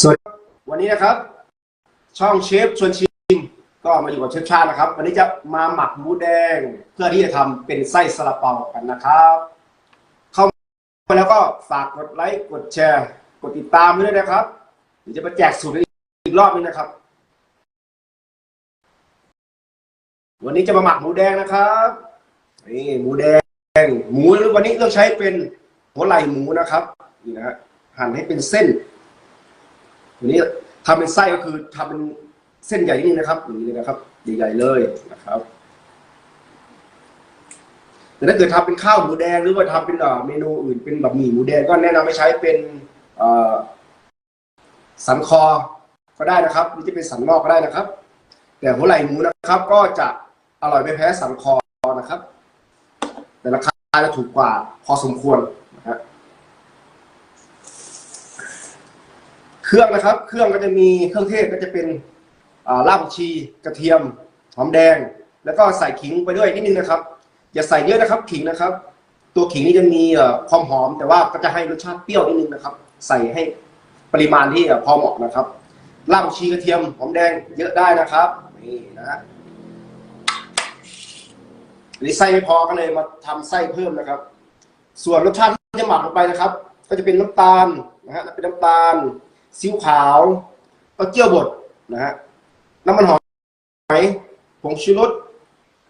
สวัสดีวันนี้นะครับ ช่องเชฟชวนชิมก็มาอยู่กับเชฟชาตินะครับ วันนี้จะมาหมักหมูแดงเพื่อที่จะทำเป็นไส้ซาลาเปากันนะครับ เข้ามาแล้วก็ฝากกดไลค์กดแชร์ กดติดตามด้วยนะครับเดี๋ยวจะมาแจกสูตรอีกรอบนึงนะครับ วันนี้จะมาหมักหมูแดงนะครับนี่หมูแดง หมูวันนี้เราใช้เป็นหัวไหล่หมูนะครับนี่นะฮะหั่นให้เป็นเส้น ทีนี้ทำเป็นไส้ก็คือทำเป็นเส้นใหญ่นิดนึงนะครับอย่างนี้เลยนะครับใหญ่ๆเลยนะครับแต่ถ้าเกิดทำเป็นข้าวหมูแดงหรือว่าทำเป็นเมนูอื่นเป็นแบบหมี่หมูแดงก็แนะนำให้ใช้เป็นสันคอก็ได้นะครับหรือจะเป็นสันนอกก็ได้นะครับ แต่หัวไหล่หมูนะครับ ก็จะอร่อยไม่แพ้สันคอนะครับ แต่ราคาจะถูกกว่าพอสมควรนะฮะ เครื่องนะครับ เครื่องก็จะมีเครื่องเทศก็จะเป็นอ่ารากผักชีกระเทียมหอมแดง แล้วก็ใส่ขิงไปด้วยนิดนึงนะครับ อย่าใส่เยอะนะครับขิงนะครับ ตัวขิงนี่จะมีความหอม แต่ว่าก็จะให้รสชาติเปรี้ยวนิดนึงนะครับ ใส่ให้ปริมาณที่พอเหมาะนะครับรากผักชีกระเทียมหอมแดงเยอะได้นะครับนี่นะฮะอันนี้ไส้ไม่พอก็เลยมาทำไส้เพิ่มนะครับ ส่วนรสชาติที่จะหมักลงไปนะครับ ก็จะเป็นน้ำตาลนะฮะเป็นน้ำตาล ซีอิ๊วขาวเต้าเจี้ยวบดนะฮะน้ำมันหอยผงชูรส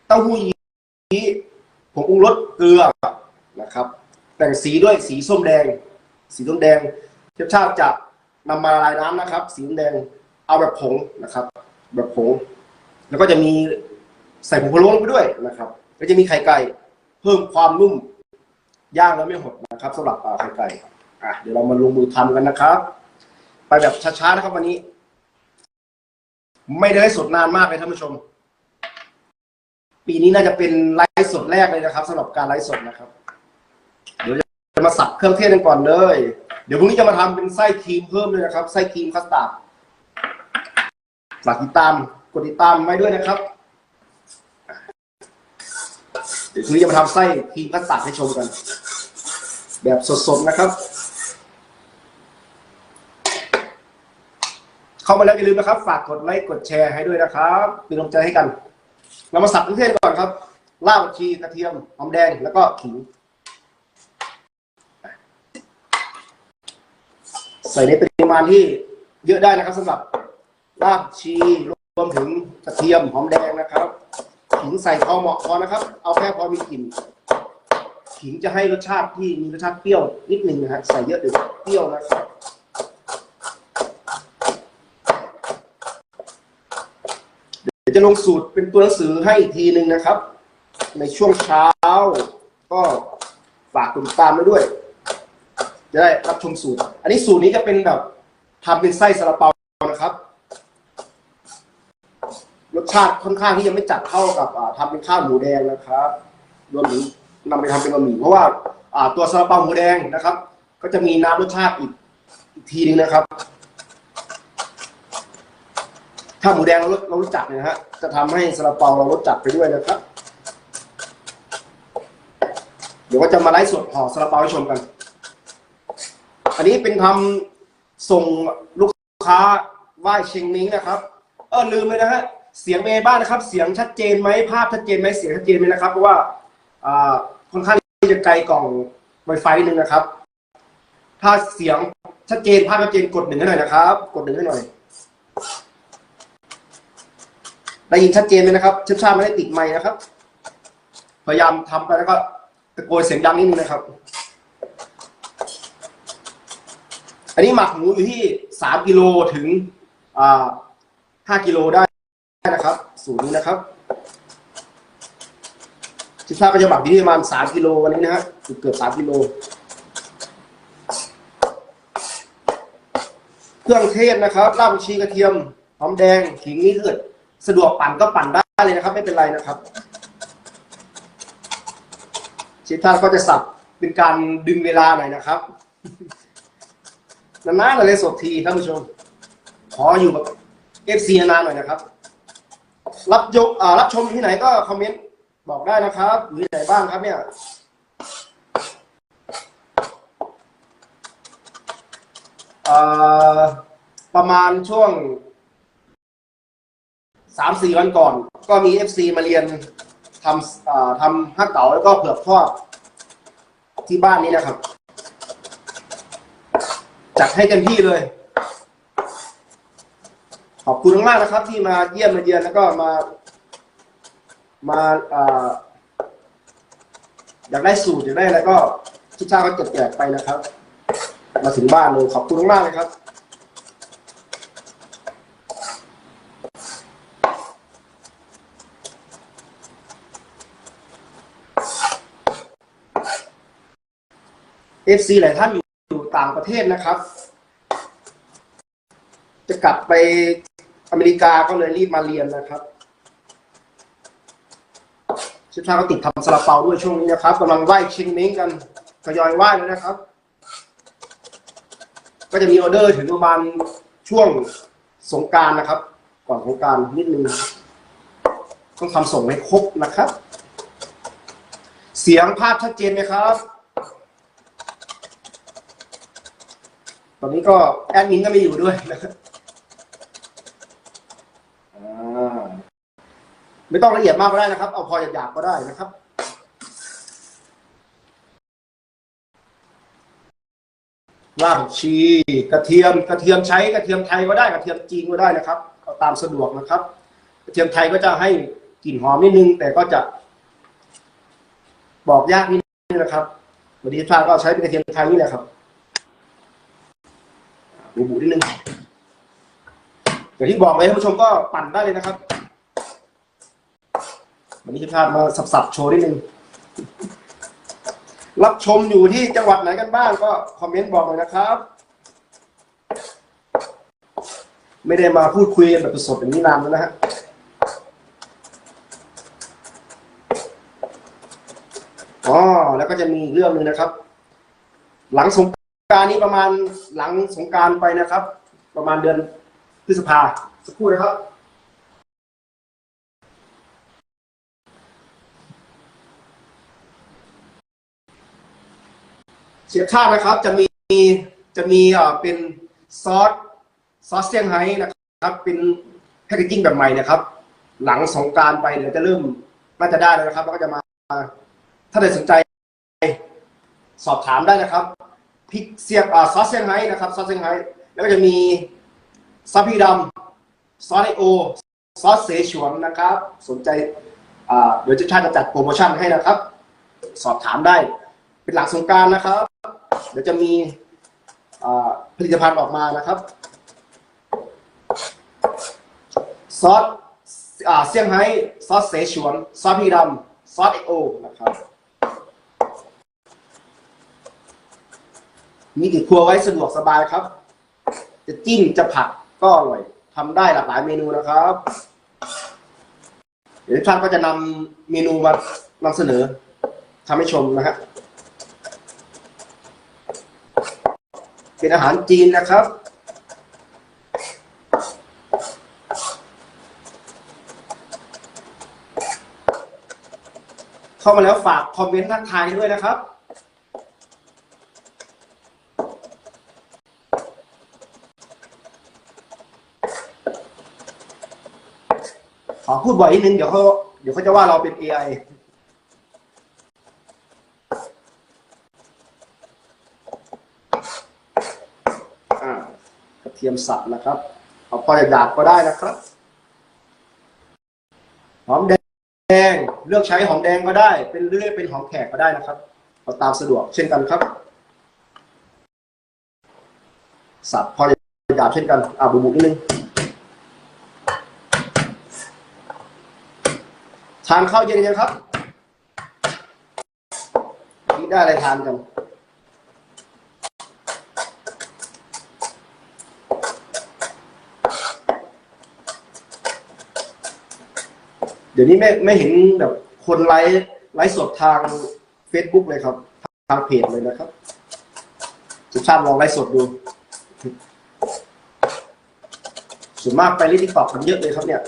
เต้าหู้ยี้ผงปรุงรสเกลือนะครับ แต่งสีด้วยสีส้มแดง สีส้มแดงเชฟชาติจะนำมาลายน้ำนะครับ สีส้มแดงเอาแบบผงนะครับ แบบผง แล้วก็จะมีใส่ผงพะโล้ลงไปด้วยนะครับ ก็จะมีไข่ไก่เพิ่มความนุ่มย่างแล้วไม่หดนะครับสำหรับอ่าไข่ไก่อะเดี๋ยวเรามาลงมือทำกันนะครับ ไปแบบช้าๆนะครับวันนี้ ไม่ได้สดนานมากเลยท่านผู้ชม ปีนี้น่าจะเป็นไลฟ์สดแรกเลยนะครับสำหรับการไลฟ์สดนะครับ เดี๋ยวจะมาสับเครื่องเทศกันก่อนเลย เดี๋ยวพรุ่งนี้จะมาทำเป็นไส้ครีมเพิ่มเลยนะครับไส้ครีมคัสตาร์ดฝากติดตามกดติดตามไว้ด้วยนะครับเดี๋ยวพรุ่งนี้จะมาทำไส้ครีมคัสตาร์ดให้ชมกัน แบบสดๆนะครับ เข้ามาแล้วอย่าลืมนะครับ ฝากกดไลค์กดแชร์ให้ด้วยนะครับเป็นกำลังใจให้กันเรามาสับเครื่องเทศก่อนครับรากผักชีกระเทียมหอมแดงแล้วก็ขิงใส่ในปริมาณที่เยอะได้นะครับสำหรับรากชีรวมถึงกระเทียมหอมแดงนะครับขิงใส่พอเหมาะพอนะครับ เอาแค่พอมีกลิ่นขิงจะให้รสชาติที่มีรสชาติเปรี้ยวนิดหนึ่งนะฮะใส่เยอะเดี๋ยวเปรี้ยวนะครับ ดี๋ยวจะลงสูตรเป็นตัวหนังสือให้อีกทีหนึ่งนะครับ ในช่วงเช้า ก็ฝากคุณตามไว้ด้วย จะได้รับชมสูตร อันนี้สูตรนี้จะเป็นแบบทำเป็นไส้ซาลาเปานะครับ รสชาติค่อนข้างที่จะไม่จัดเท่ากับอ่าทำเป็นข้าวหมูแดงนะครับรวมถึงนำไปทำเป็นบะหมี่เพราะว่าตัวซาลาเปาหมูแดงนะครับ ก็จะมีน้ำรสชาติอีกอีกทีหนึงนะครับ ถ้าหมูแดงเราเรารู้จักเนี่ยนะฮะ จะทำให้ซาลาเปาเรารู้จักไปด้วยนะครับ เดี๋ยวก็จะมาไลฟ์สดห่อซาลาเปาให้ชมกัน อันนี้เป็นทำส่งลูกค้าไหว้เชงมิงนะครับ เออลืมเลยนะฮะ เสียงเมย์บ้านนะครับ เสียงชัดเจนไหมภาพชัดเจนไหมเสียงชัดเจนไหมนะครับ เพราะว่าอ่าค่อนข้างที่จะไกลกล่อง Wi-Fi นิดนึงนะครับ ถ้าเสียงชัดเจนภาพชัดเจนกดหนึ่งให้หน่อยนะครับ กดหนึ่งให้หน่อย ได้ยินชัดเจนไหมนะครับเชฟชาไม่ได้ติดไมค์นะครับ พยายามทำไปแล้วก็ตะโกนเสียงดังนิดนึงนะครับ อันนี้หมักหมูอยู่ที่สามกิโลถึงห้ากิโลได้นะครับสูตรนี้นะครับเชฟชาก็จะหมักอยู่ที่ประมาณสามกิโลวันนี้นะฮะเกือบสามกิโลเครื่องเทศนะครับรากผักชีกระเทียมหอมแดงขิงนี่เกิด สะดวกปั่นก็ปั่นได้เลยนะครับ ไม่เป็นไรนะครับเชฟท่านก็จะสับเป็นการดึงเวลาหน่อยนะครับนานๆเลยสดทีท่านผู้ชม ขออยู่แบบเอฟซีนานหน่อยนะครับ รับยกรับชมที่ไหนก็คอมเมนต์บอกได้นะครับอยู่ที่ไหนบ้างครับเนี่ยประมาณช่วง สามสี่วันก่อน ก็มีเอฟซีมาเรียนทำอ่าทำฮักเก๋าแล้วก็เผือกทอดที่บ้านนี้นะครับ จัดให้เต็มที่เลย ขอบคุณมากนะครับ ที่มาเยี่ยมมาเยือนแล้วก็มา มาอ่าอยากได้สูตรอยากได้อะไรก็ทุกชาติก็จดแจกไปนะครับ มาถึงบ้านเลยขอบคุณมากเลยครับ เอฟซีหลายท่านอยู่อยู่ต่างประเทศนะครับ จะกลับไปอเมริกาก็เลยรีบมาเรียนนะครับชิชาก็ติดทำซาลาเปาด้วยช่วงนี้นะครับกำลังไหว้เชงเม้งกันทยอยไหว้เลยนะครับ ก็จะมีออเดอร์ถึงประมาณช่วงสงการนะครับ ก่อนสงการนิดนึงต้องทำส่งให้ครบนะครับ เสียงภาพชัดเจนไหมครับ อนนี้ก็แอดมินก็ไม่อยู่ด้วยนะครับไม่ต้องละเอียดมากก็ได้นะครับ เอาพอหยาบๆก็ได้นะครับรากผักชีกระเทียมกระเทียมใช้กระเทียมไทยก็ได้กระเทียมจีนก็ได้นะครับเอาตามสะดวกนะครับ กระเทียมไทยก็จะให้กลิ่นหอมนิดนึง แต่ก็จะ บอกยากนิดนึงนะครับวันนี้ชาก็ใช้เป็นกระเทียมไทยนี่แหละครับ บูบูนิดนึงอย่างที่บอกไปท่านผู้ชมก็ปั่นได้เลยนะครับ วันนี้ชาติมาสับๆโชว์นิดนึง รับชมอยู่ที่จังหวัดไหนกันบ้างก็คอมเมนต์บอกหน่อยนะครับ ไม่ได้มาพูดคุยกันแบบสดๆอย่างนี้นานแล้วนะฮะอ๋อแล้วก็จะมีเรื่องหนึ่งนะครับ หลังสง การนี้ประมาณหลังสงการไปนะครับ ประมาณเดือนพฤษภาสักครู่นะครับ เสียชาตินะครับ จะมีจะมีเอ่อเป็นซอสซอสเซี่ยงไฮ้นะครับ เป็นแพคเกจิ้งแบบใหม่นะครับ หลังสงการไปเดี๋ยวจะเริ่มน่าจะได้แล้วนะครับ แล้วก็จะมา ถ้าใครสนใจ สอบถามได้นะครับ พริกเสียงอ่าซอสเซี่ยงไฮ้นะครับซอสเซี่ยงไฮ้แล้วก็จะมีซอสพริกดำซอสไอโอซอสเสฉวนนะครับ สนใจอ่าเดี๋ยวจะชาติจะจัดโปรโมชั่นให้นะครับ สอบถามได้ เป็นหลังสงการนะครับ เดี๋ยวจะมีอ่าผลิตภัณฑ์ออกมานะครับซอสอ่าเซี่ยงไฮ้ซอสเสฉวน ซอสพริกดำซอสไอโอนะครับ มีติดครัวไว้สะดวกสบายครับ จะจิ้มจะผัดก็อร่อยทำได้หลากหลายเมนูนะครับ เดี๋ยวท่านก็จะนำเมนูมานำเสนอทำให้ชมนะฮะเป็นอาหารจีนนะครับเข้ามาแล้วฝากคอมเมนต์ทักทายด้วยนะครับ ขอพูดบ่อยนิดนึงเดี๋ยวเขาเดี๋ยวเขาจะว่าเราเป็น AI อ่ากระเทียมสับนะครับ เอาพอหยาบก็ได้นะครับ หอมแดง เลือกใช้หอมแดงก็ได้ เป็นเลือกเป็นหอมแขกก็ได้นะครับ เอาตามสะดวกเช่นกันครับ สับพอหยาบเช่นกัน อ่าบุบุนิดนึง ทานข้าวเย็นยังครับนี่ได้อะไรทานกันเดี๋ยวนี้ไม่ไม่เห็นแบบคนไลฟ์ไลฟ์สดทาง Facebook เลยครับ ทางเพจเลยนะครับสุชาติลองไลฟ์สดดู ส่วนมากไปเล่นทิกตอกกันเยอะเลยครับเนี่ย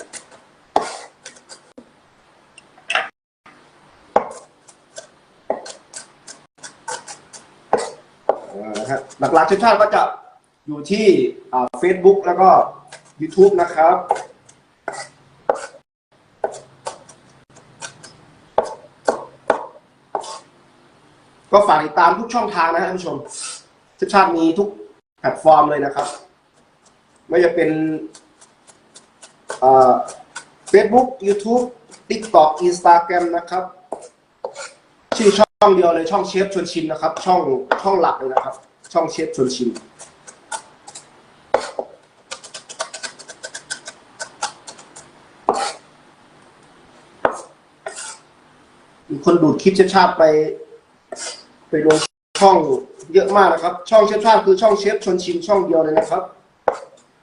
อ่านะฮะ หลักๆชุดชาติก็จะอยู่ที่เฟซบุ๊กแล้วก็ YouTube นะครับ ก็ฝากติดตามทุกช่องทางนะครับท่านผู้ชมชิดชาติมีทุกแพลตฟอร์มเลยนะครับ ไม่ว่าจะเป็นเฟซบุ๊กยูทูบทิกตอกอินสตาแกรมนะครับ ชื่อช่องเดียวเลยช่องเชฟชวนชิมนะครับ ช่องช่องหลักเลยนะครับ ช่องเชฟชวนชิมมีคนดูดคลิปเชฟชาติไป ไปลงช่องเยอะมากนะครับ ช่องเชฟชาติคือช่องเชฟชวนชิมช่องเดียวเลยนะครับ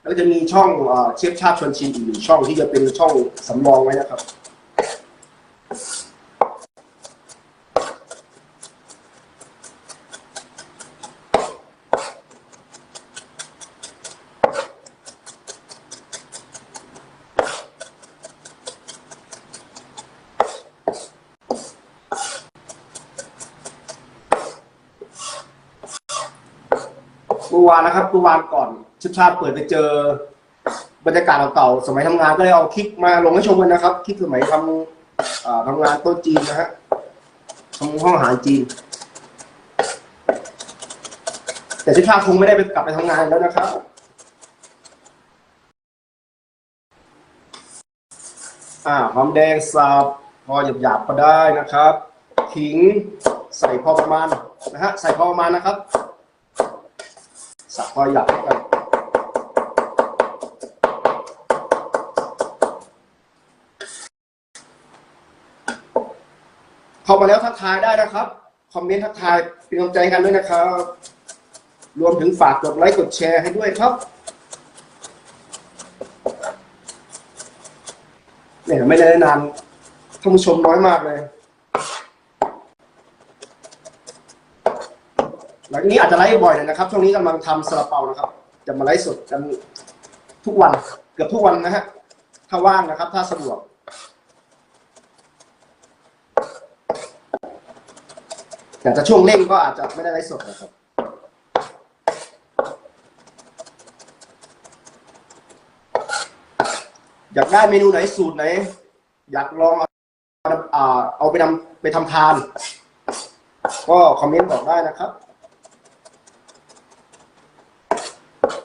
แล้วจะมีช่องเอ่อเชฟชาติชวนชิมอีกหนึ่งช่องที่จะเป็นช่องสำรองไว้นะครับ วานนะครับเมื่อวานก่อนชิดชาติเปิดไปเจอบรรยากาศเก่าๆสมัยทำงานก็เลยเอาคลิปมาลงให้ชมกันนะครับคลิปสมัยทำอ่าทำงานโต๊ะจีนนะฮะทำห้องอาหารจีน แต่ชิดชาติคงไม่ได้ไปกลับไปทำงานแล้วนะครับ อ่าหอมแดงสับพอหยาบๆก็ได้นะครับ ขิงใส่พอประมาณนะฮะใส่พอประมาณนะครับ สับพอหยาบกันเข้ามาแล้วทักทายได้นะครับ คอมเมนต์ทักทายเป็นกำลังใจกันด้วยนะครับ รวมถึงฝากกดไลค์กดแชร์ให้ด้วยครับเนี่ยไม่ได้นานท่านผู้ชมน้อยมากเลย หลัง นี้อาจจะไลฟ์บ่อยหน่อยนะครับ ช่วงนี้กำลังทำซาลาเปานะครับ จะมาไลฟ์สดกันทุกวัน เกือบทุกวันนะฮะ ถ้าว่างนะครับ ถ้าสะดวก แต่จะช่วงเร่งก็อาจจะไม่ได้ไลฟ์สดนะครับอยากได้เมนูไหนสูตรไหน อยากลองเอาอ่าเอาไปทำไปทำทาน ก็คอมเมนต์บอกได้นะครับ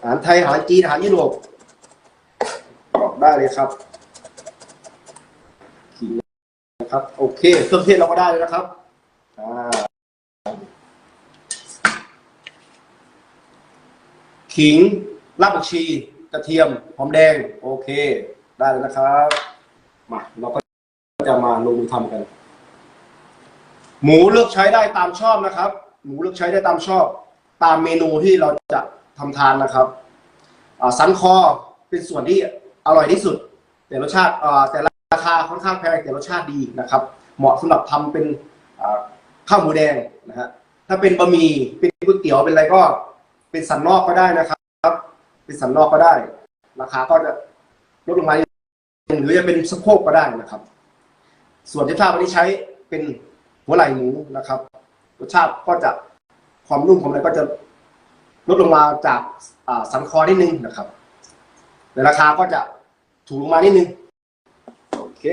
อาหารไทยอาหารจีนอาหารยุโรปบอกได้เลยครับขิงนะครับ โอเคเครื่องเทศเราก็ได้เลยนะครับอ่าขิงรากผักชีกระเทียมหอมแดง โอเค ได้เลยนะครับมาเราก็จะมาลงมือทำกัน หมูเลือกใช้ได้ตามชอบนะครับ หมูเลือกใช้ได้ตามชอบ ตามเมนูที่เราจะ ทำทานนะครับสันคอเป็นส่วนที่อร่อยที่สุด แต่รสชาติแต่ราคาค่อนข้างแพงแต่รสชาติดีนะครับ เหมาะสำหรับทำเป็นข้าวหมูแดงนะฮะถ้าเป็นบะหมี่เป็นก๋วยเตี๋ยวเป็นอะไรก็เป็นสันนอกก็ได้นะครับ เป็นสันนอกก็ได้ ราคาก็จะลดลงมานิดนึงหรือจะเป็นสะโพกก็ได้นะครับ ส่วนที่ชาวันนี้ใช้เป็นหัวไหล่หมูนะครับรสชาติก็จะความนุ่มของมันก็จะ ลดลงมาจากสันคอนิดนึงนะครับแต่ราคาก็จะถูกลงมานิดนึง โอเค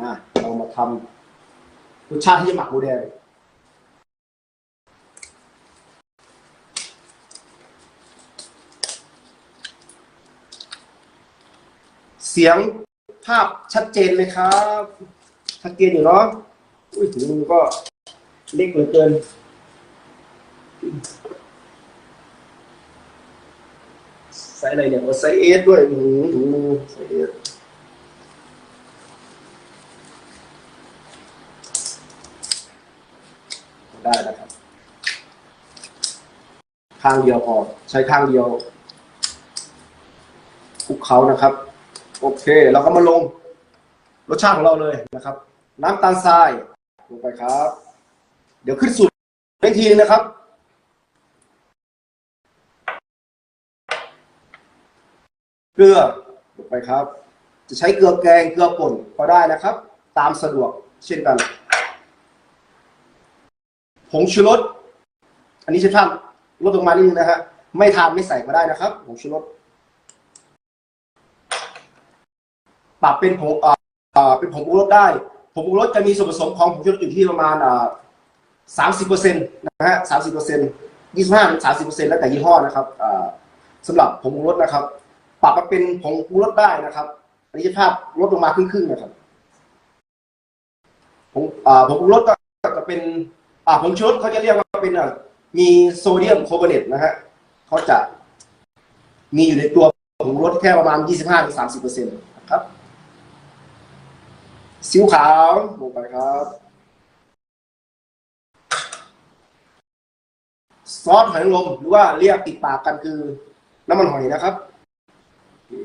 มาเรามาทำรสชาติที่จะหมักหมูแดงเสียงภาพชัดเจนเลยครับชัดเจนอยู่เนาะอุ้ยถุงมือก็เล็กเหลือเกิน ใส่อะไรเนี่ยโอ้ใส่เอสด้วยอืมือใส่เอสได้นะครับ ข้างเดียวพอใช้ข้างเดียวคลุกเขานะครับ โอเค เราก็มาลงรสชาติของเราเลยนะครับ น้ำตาลทรายลงไปครับ เดี๋ยวขึ้นสูตรอีกทีนะครับ เก ลือลงไปครับ จะใช้เกลือแกงเกลือป่นก็ได้นะครับ ตามสะดวกเช่นกัน ผงชูรสอันนี้จะทำลดลงมานิดนึงนะฮะไม่ทานไม่ใส่ก็ได้นะครับผงชูรสปรับเป็นผงอ่อเอ่อเป็นผงปรุงรสได้ผงปรุงรสจะมีส่วนผสมของผงชูรสอยู่ที่ประมาณอ่าสามสิบเปอร์เซ็นต์นะฮะสามสิบเปอร์เซ็นต์ยี่สิบห้าถึงสามสิบเปอร์เซ็นต์แล้วแต่ยี่ห้อนะครับอ่าสำหรับผงปรุงรสนะครับ ปรับมาเป็นผงปรุงรสได้นะครับอันนี้ภาพลดลงมาครึ่งๆนะครับผงอ่าผงปรุงรสก็จะเป็นอ่าผงชูรสเขาจะเรียกว่าเป็นอะมีโซเดียมโคาร์บอเนตนะฮะเขาจะมีอยู่ในตัวผงรสแค่ประมาณ 25-30%นะครับซีอิ๊วขาวลงไปครับ ซอสหอยนางรมหรือว่าเรียกติดปากกันคือ น้ำมันหอยนะครับ อัน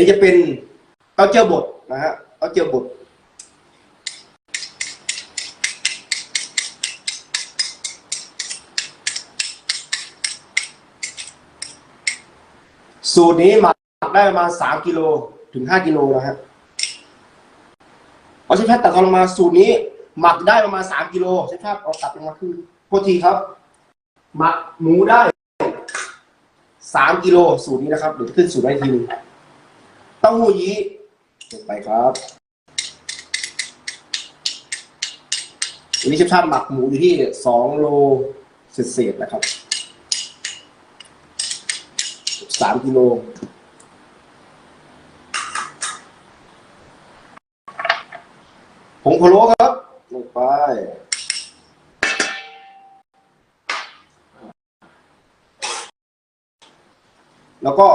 นี้จะเป็นเต้าเจี้ยวบดนะฮะเต้าเจี้ยวบด สูตรนี้หมักได้ประมาณสามกิโลถึงห้ากิโลนะฮะเอาเชฟแพทย์ตัดทอนลงมาสูตรนี้ หมักได้ประมาณสามกิโลเชฟแพทย์เอาตัดลงมาคือโทษทีครับ หมักหมูได้สามกิโลสูตรนี้นะครับเดี๋ยวขึ้นสูตรไว้ทีนึงเต้าหู้ยี้ลงไปครับวันนี้เชฟแพทย์หมักหมูอยู่ที่สองโลเศษๆนะครับ สามกิโลผงพะโล้ครับลงไปแล้วก็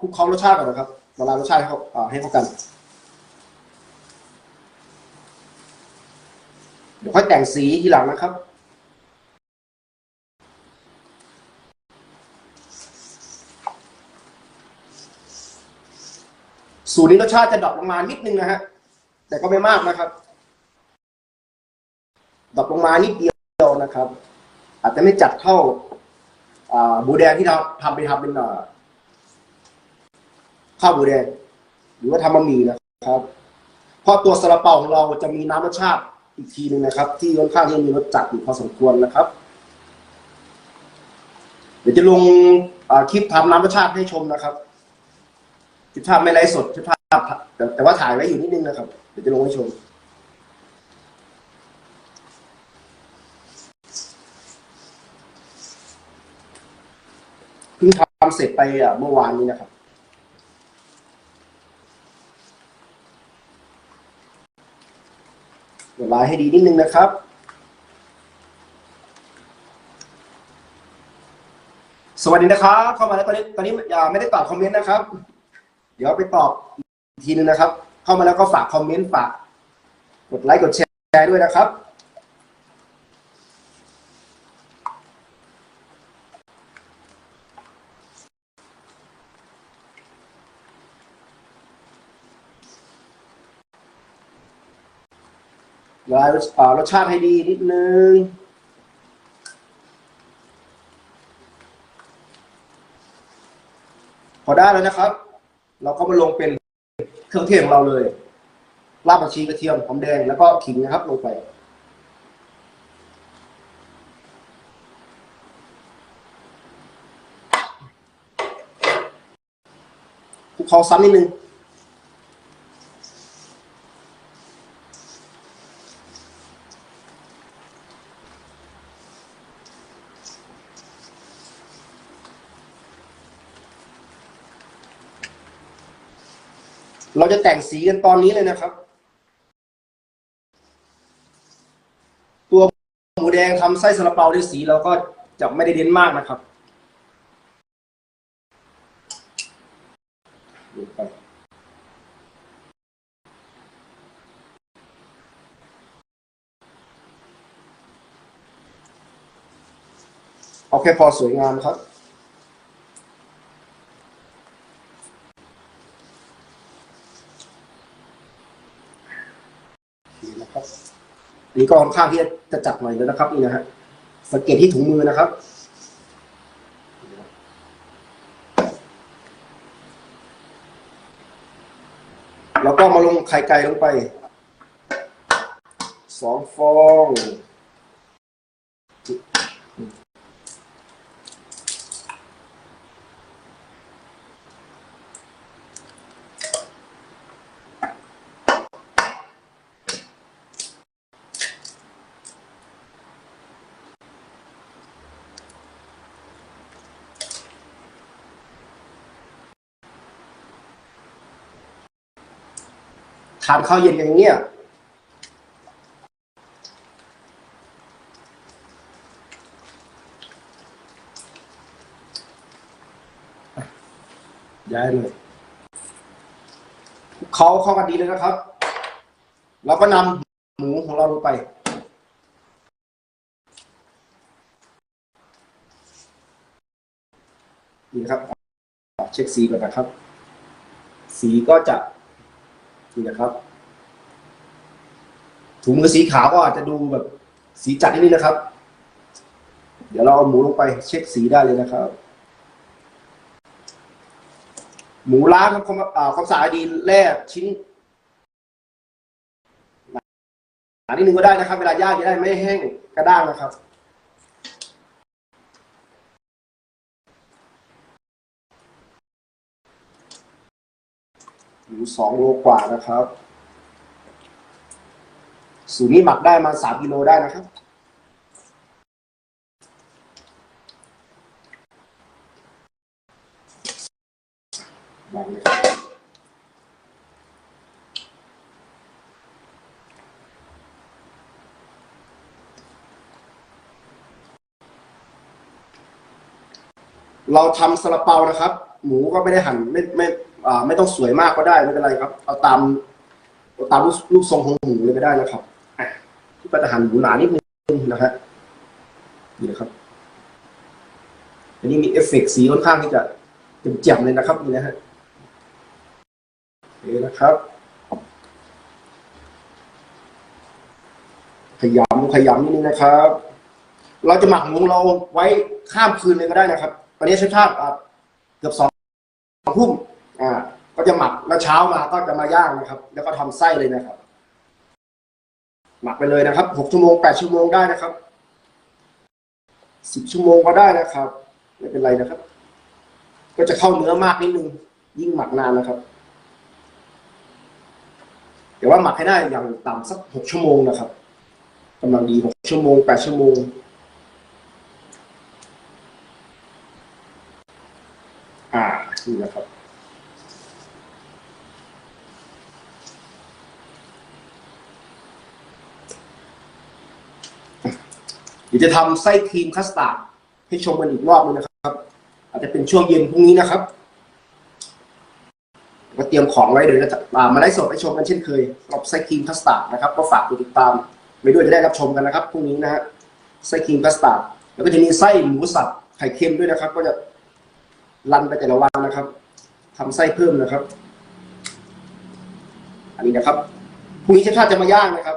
คลุกเคล้ารสชาติก่อนนะครับละลายรสชาติให้เขาอ่าให้เข้ากัน เดี๋ยวค่อยแต่งสีทีหลังนะครับ สูตรนี้รสชาติจะดรอปลงมานิดนึงนะฮะ แต่ก็ไม่มากนะครับดรอปลงมานิดเดียวนะครับ อาจจะไม่จัดเท่าอ่าหมูแดงที่เราทำไปทำเป็นข้าวหมูแดง หรือว่าทำบะหมี่นะครับ เพราะตัวซาลาเปาของเราจะมีน้ำรสชาติอีกทีหนึ่งนะครับ ที่ค่อนข้างที่จะมีรสจัดอยู่พอสมควรนะครับ เดี๋ยวจะลงคลิปทำน้ำรสชาติให้ชมนะครับ คลิปภาพไม่ไลฟ์สดคลิปภาพแต่แต่ว่าถ่ายไว้อยู่นิดนึงนะครับ เดี๋ยวจะลงให้ชม เพิ่งทำเสร็จไปอะเมื่อวานนี้นะครับเดี๋ยวไลน์ให้ดีนิดนึงนะครับสวัสดีนะครับ เข้ามาแล้วตอนนี้ตอนนี้อย่าไม่ได้ตอบคอมเมนต์นะครับ ดี๋ยวไปตอบอีกทีนึงนะครับ เข้ามาแล้วก็ฝากคอมเมนต์ฝากกดไลค์กดแชร์ด้วยนะครับลายรสชาติให้ดีนิดนึง พอได้แล้วนะครับ เราก็มาลงเป็นเครื่องเทศของเราเลยรากผักชีกระเทียมหอมแดงแล้วก็ขิงนะครับลงไป คลุกเคล้าซ้ำนิดนึง จะแต่งสีกันตอนนี้เลยนะครับ ตัวหมูแดงทำไส้ซาลาเปาด้วยสีเราก็จะไม่ได้เด่นมากนะครับลงไปเอาแค่พอสวยงามครับี่ก็ค่อนข้างที่จะจัดหน่อยแล้วนะครับนี่นะฮะสังเกตที่ถุงมือนะครับแล้วก็มาลงไข่ไก่ลงไปสองฟองานข้าวเย็นอย่างเงี้ยย้ายเลยเขาเข้ากันดีเลยนะครับ เราก็นำหมูของเราลงไป นี่ครับ เช็คสีก่อนนะครับ สีก็จะ นี่นะครับ ถุงมือสีขาวก็อาจจะดูแบบสีจัดนิดนึงนะครับ เดี๋ยวเราเอาหมูลงไปเช็คสีได้เลยนะครับ หมูล้างทำความความสะอาดดีแร่ชิ้นหนานิดนึงก็ได้นะครับ เวลาย่างจะได้ไม่แห้งกระด้างนะครับ หมูสองโลกว่านะครับ สูตรนี้หมักได้มาสามกิโลได้นะครับ เราทำซาลาเปานะครับ หมูก็ไม่ได้หั่นไม่ไม่ ไม่ต้องสวยมากก็ได้ไม่เป็นไรครับ เอาตามเอาตามรูปทรงของหมูเลยก็ได้นะครับที่ก็จะหันหมูหนานิดนึงนะฮะนี่นะครับ อันนี้มีเอฟเฟกต์สีค่อนข้างที่จะแจ่มๆเลยนะครับนี่นะฮะโอเคนะครับขยำขยำนิดนึงนะครับ เราจะหมักหมูเราไว้ข้ามคืนเลยก็ได้นะครับ ตอนนี้ใช้ชาเกือบสองทุ่ม อ่าก็จะหมักแล้วเช้ามาก็จะมาย่างนะครับ แล้วก็ทำไส้เลยนะครับ หมักไปเลยนะครับหกชั่วโมงแปดชั่วโมงได้นะครับสิบชั่วโมงก็ได้นะครับไม่เป็นไรนะครับ ก็จะเข้าเนื้อมากนิดนึง ยิ่งหมักนานนะครับแต่ว่าหมักให้ได้อย่างต่ำสักหกชั่วโมงนะครับกำลังดีหกชั่วโมงแปดชั่วโมงอ่านี่นะครับ เดี๋ยว จะทำไส้ครีมคัสตาร์ดให้ชมกันอีกรอบนึงนะครับ อาจจะเป็นช่วงเย็นพรุ่งนี้นะครับก็เตรียมของไว้เดี๋ยวจะอ่ามาได้สดให้ชมกันเช่นเคยสำหรับไส้ครีมคัสตาร์ดนะครับ ก็ฝากติดตามไปด้วยจะได้รับชมกันนะครับพรุ่งนี้นะฮะไส้ครีมคัสตาร์ดแล้วก็จะมีไส้หมูสับไข่เค็มด้วยนะครับ ก็จะรันไปแต่ละวันนะครับทำไส้เพิ่มนะครับ อันนี้นะครับพรุ่งนี้เชฟชาติจะมาย่างนะครับ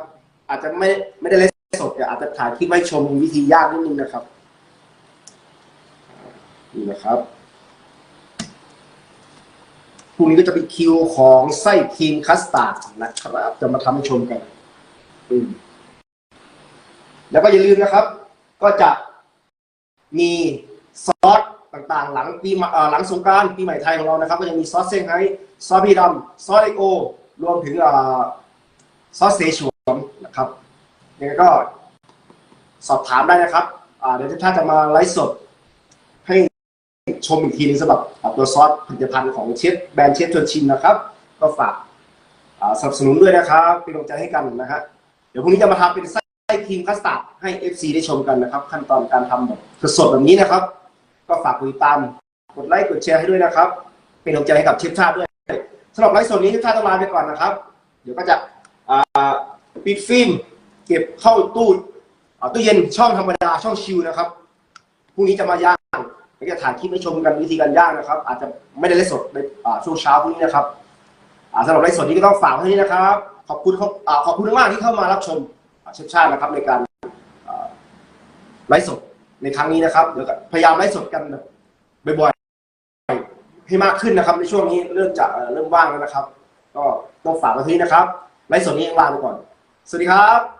อาจจะไม่ไม่ได้เล่น สดแต่อาจจะถ่ายคลิปไว้ชมวิธียางนิดนึงนะครับนี่นะครับพรุ่งนี้ก็จะเป็นคิวของไส้ครีมคัสตาร์ดนะครับ จะมาทำให้ชมกัน อืมแล้วก็อย่าลืมนะครับ ก็จะมีซอสต่างๆ หลังปีหลังสงกานต์ปีใหม่ไทยของเรานะครับ ก็จะมีซอสเซี่ยงไฮ้ซอสพีดำซอสเอโอ รวมถึงซอสเซชวนนะครับ ยังไงก็สอบถามได้นะครับเดี๋ยวถ้าจะมาไลฟ์สด ให้ชมอีกทีนึงสำหรับตัวซอสผลิตภัณฑ์ของเชฟแบรนด์เชฟชวนชิมนะครับ ก็ฝากสนับสนุนด้วยนะครับเป็นกำลังใจให้กันนะฮะเดี๋ยวพรุ่งนี้จะมาทำเป็นไส้ครีมคัสตาร์ดให้ FC ได้ชมกันนะครับ ขั้นตอนการทำแบบสดๆแบบนี้นะครับ ก็ฝากติดตามกดไลค์กดแชร์ให้ด้วยนะครับ เป็นกำลังใจให้กับเชฟชาติด้วยสำหรับไลฟ์สดนี้เชฟชาติต้องลาไปก่อนนะครับ เดี๋ยวก็จะปิดฟิล์ม เก็บเข้าตู้ตู้เย็นช่องธรรมดาช่องชิลนะครับพรุ่งนี้จะมาย่างก็จะถ่ายคลิปให้ชมกันวิธีการย่างนะครับ อาจจะไม่ได้ไลฟ์สดในช่วงเช้าพรุ่งนี้นะครับสำหรับไลฟ์สดนี้ก็ต้องฝากเท่านี้นะครับ ขอบคุณเขาอ่าขอบคุณมากๆที่เข้ามารับชมอ่าเชฟชาตินะครับในการไลฟ์สดในครั้งนี้นะครับเดี๋ยวก็พยายามไลฟ์สดกันบ่อยๆให้มากขึ้นนะครับ ในช่วงนี้เริ่มจะเริ่มว่างแล้วนะครับ ก็ต้องฝากไว้ที่นี่นะครับไลฟ์สดนี้ลาไปก่อน สวัสดีครับ